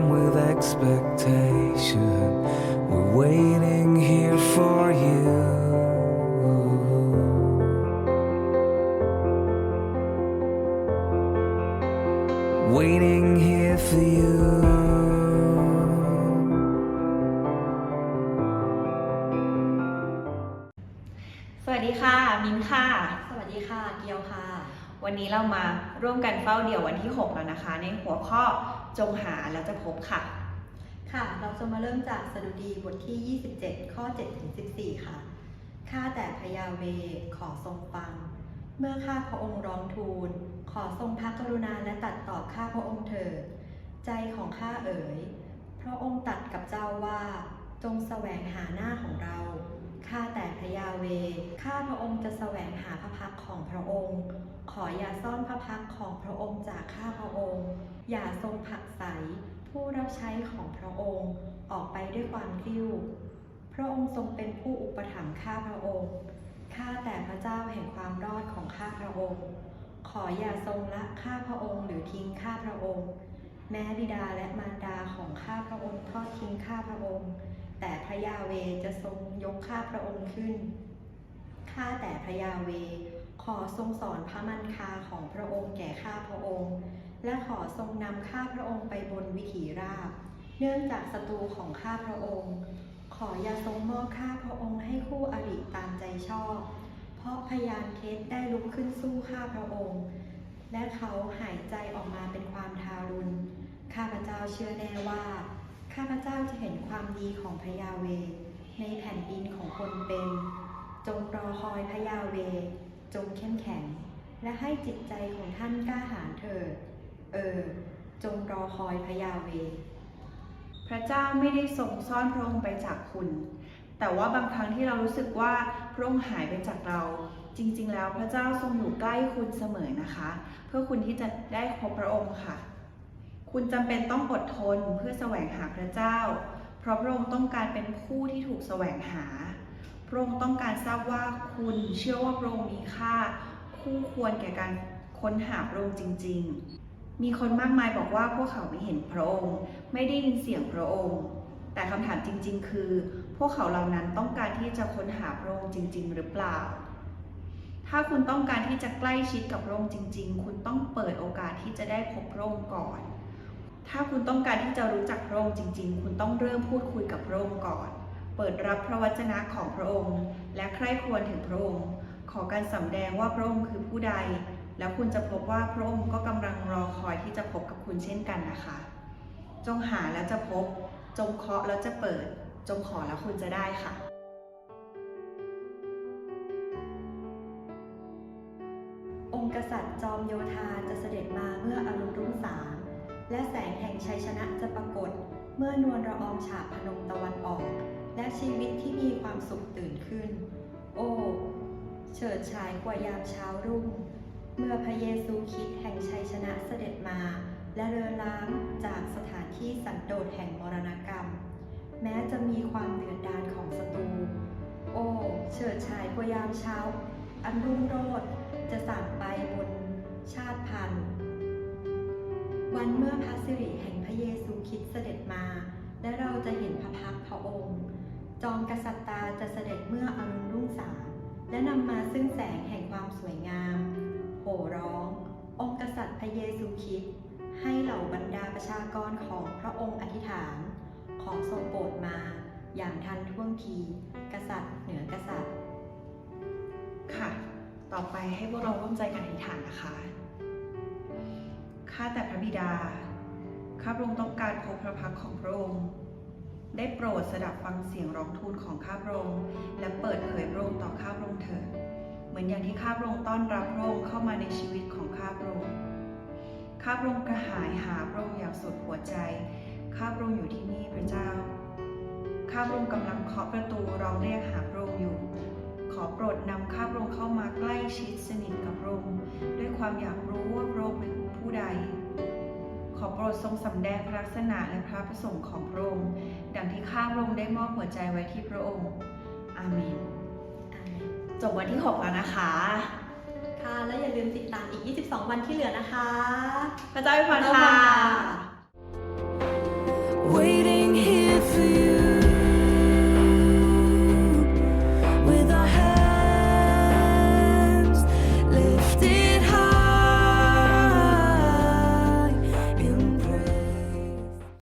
overcome with expectation. We're waiting here for you. Waiting here for you. สวัสดีค่ะ มิ้นค่ะ สวัสดีค่ะ เกียวค่ะ วันนี้เรามาร่วมกันเฝ้าเดี่ยววันที่ 6 แล้วนะคะ ในหัวข้อ จงหาแล้วจะพบค่ะ ค่ะ เราจะมาเริ่มจากสดุดีบทที่ 27 ข้อ7ถึง14 ค่ะ ข้าแต่พระยาเวขอทรงฟัง เมื่อข้าพระองค์ร้องทูล ขอทรงพระกรุณาและตัดตอบข้าพระองค์เถิด ใจของข้าเอ๋ย พระองค์ตัดกับเจ้าว่า จงแสวงหาหน้าของเรา ข้าแต่พระยาเว ข้าพระองค์จะแสวงหาพระพักตร์ของพระองค์ ขออย่าซ่อนพระพักตร์ของพระองค์จากข้าพระองค์ อย่าทรงผักไสผู้รับใช้ของพระองค์ออกไปด้วยความกลิ้ว พระองค์ทรงเป็นผู้อุปถัมภ์ข้าพระองค์ ข้าแต่พระเจ้าแห่งความรอดของข้าพระองค์ ขออย่าทรงละข้าพระองค์หรือทิ้งข้าพระองค์ แม้บิดาและมารดาของข้าพระองค์ทอดทิ้งข้าพระองค์ แต่พระยาเวจะทรงยกข้าพระองค์ขึ้น ข้าแต่พระยาเว ขอทรงสอนพระมันคาของพระองค์แก่ข้าพระองค์ และขอทรงนำข้าพระองค์ไปบนวิถีราบ เนื่องจากศัตรูของข้าพระองค์ ขออย่าทรงมอบข้าพระองค์ให้คู่อริตามใจชอบ เพราะพยานเท็จได้ลุกขึ้นสู้ข้าพระองค์ และเขาหายใจออกมาเป็นความทารุณ ข้าพระเจ้าเชื่อแน่ว่า ข้าพระเจ้าจะเห็นความดีของพระยาเว ในแผ่นดินของคนเป็น จงรอคอยพระยาเว จงเข้มแข็ง และให้จิตใจของท่านกล้าหาญเถิด เออ จงรอคอยพระยาเว พระเจ้าไม่ได้ทรงซ่อนพระองค์ไปจากคุณ แต่ว่าบางครั้งที่เรารู้สึกว่าพระองค์หายไปจากเรา จริงๆ แล้วพระเจ้าทรงอยู่ใกล้คุณเสมอนะคะ เพื่อคุณที่จะได้พบพระองค์ค่ะ คุณจำเป็นต้องอดทนเพื่อแสวงหาพระเจ้า เพราะพระองค์ต้องการเป็นผู้ที่ถูกแสวงหา พระองค์ต้องการทราบว่าคุณเชื่อว่าพระองค์มีค่า คู่ควรแก่การค้นหาพระองค์จริง ๆ มีคนมากมายบอกว่าพวกเขาไม่เห็นพระองค์ ไม่ได้ยินเสียงพระองค์ แต่คำถามจริง ๆ คือ พวกเขาเหล่านั้นต้องการที่จะค้นหาพระองค์จริง ๆ หรือเปล่า ถ้าคุณต้องการที่จะใกล้ชิดกับพระองค์จริง ๆ คุณต้องเปิดโอกาสที่จะได้พบพระองค์ก่อน ถ้าคุณต้องการที่จะรู้จักพระองค์จริง ๆ คุณต้องเริ่มพูดคุยกับพระองค์ก่อน เปิดรับพระวจนะของพระองค์ และใคร่ควญถึงพระองค์ ขอการสำแดงว่าพระองค์คือผู้ใด แล้วคุณจะพบว่าพระองค์ก็กำลังรอคอยที่จะพบกับคุณเช่นกันนะคะ จงหาแล้วจะพบ จงเคาะแล้วจะเปิด จงขอแล้วคุณจะได้ค่ะองค์กษัตริย์จอมโยธาจะเสด็จมาเมื่ออรุณรุ่งสาง และแสงแห่งชัยชนะจะปรากฏ เมื่อนวลละอองฉาบพนมตะวันออก และชีวิตที่มีความสุขตื่นขึ้น โอ้ เฉิดฉายกว่ายามเช้ารุ่ง เมื่อพระเยซูคริสต์แห่งชัยชนะเสด็จมา และเรือล้างจากสถานที่สันโดษแห่งมรณกรรม แม้จะมีความเดือดดาลของศัตรูโอ้เฉิดฉายกว่ายามเช้า อันรุ่งโรจน์จะสั่งไปบนชาติพันธุ์ วันเมื่อพระสิริแห่งพระเยซูคริสต์เสด็จมา และเราจะเห็นพระพักพระองค์ จอมกษัตริย์ตาจะเสด็จเมื่ออรุณรุ่งสางและนำมาซึ่งแสงแห่งความสวยงาม โห่ร้อง องค์กษัตริย์พระเยซูคริสต์ให้เหล่าบรรดาประชากรของพระองค์อธิษฐาน ขอทรงโปรดมาอย่างทันท่วงที กษัตริย์เหนือกษัตริย์ ค่ะ ต่อไปให้พวกเราร่วมใจกันอธิษฐานนะคะ ข้าแต่พระบิดา ข้าพระองค์ต้องการพบพระพักตร์ของพระองค์ ได้โปรดสดับฟังเสียงร้องทูลของข้าพระองค์ และเปิดเผยพระองค์ต่อข้าพระองค์เถิด เหมือนอย่างที่ข้าพระองค์ต้อนรับพระองค์เข้ามาในชีวิตของข้าพระองค์ ข้าพระองค์กระหายหาพระองค์อย่างสุดหัวใจ ข้าพระองค์อยู่ที่นี่พระเจ้า ข้าพระองค์กำลังเคาะประตูร้องเรียกหาพระองค์อยู่ ข้าพระองค์เข้ามาใกล้ชิดสนิทกับพระองค์ด้วยความอยากรู้ว่าพระองค์เป็นผู้ใด ขอโปรดทรงสำแดงพระลักษณะและพระประสงค์ของพระองค์ดังที่ข้าพระองค์ได้มอบหัวใจไว้ที่พระองค์ อาเมนจบวันที่ 6 แล้วนะคะ ค่ะ และอย่าลืมติดตามอีก 22 วันที่เหลือนะคะ พระเจ้าอวยพรค่ะ